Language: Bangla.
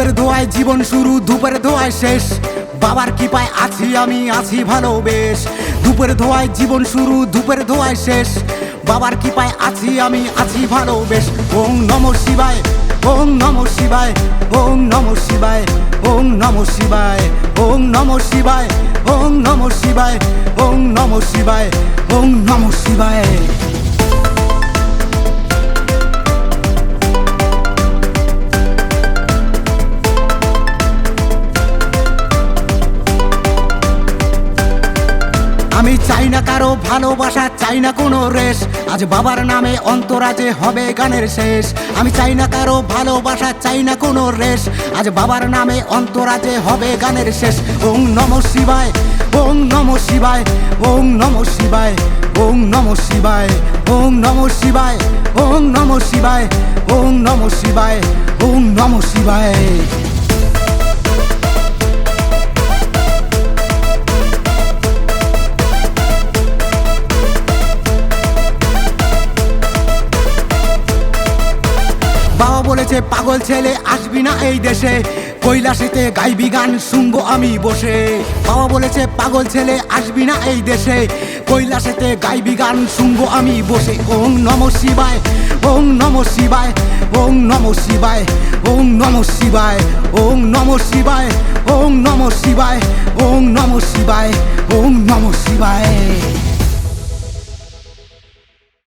জীবন শুরু, ধূপের ধোয়ায় শেষ। বাবার কৃপায় আছি আমি, আছি ভালো বেশ ধূপের ধোয়ায় জীবন শুরু, ধূপের ধোয়ায় শেষ। বাবার কৃপায় আছি আমি, আছি ভালো বেশ ওং নম শিবায়, ওং নম শিবায়, ওং নম শিবায়, ওং নম শিবায়, ওং নম শিবায়, ওং নম শিবায়, ওং নম শিবায়, ওং নম শিবায়। আমি চাই না কারও ভালোবাসা, চাই না কোনো রেশ। আজ বাবার নামে অন্তরাজে হবে গানের শেষ। আমি চাই না কারও ভালোবাসা, চাই না কোনো রেশ। আজ বাবার নামে অন্তরাজে হবে গানের শেষ। ওং নম শিবায়, ওং নম শিবায়, ওং নম শিবায়, ওং নম শিবায়, ওং নম শিবায়, ওং নম শিবায়, ওং নম শিবায়, ওং নম শিবায়। বাবা বলেছে, পাগল ছেলে, আসবি না এই দেশে। কৈলাসেতে গাইবি গান, শুনব আমি বসে। বাবা বলেছে, পাগল ছেলে, আসবি না এই দেশে। কৈলাসেতে গাইবি গান, শুনব আমি বসে। ওং নম শিবায়, ওং নম শিবায়, ওং নম শিবায়, ওং নম শিবায়, ওং নম শিবায়, ওং নম শিবায়, ওং নম শিবায়, ওং নম শিবায়।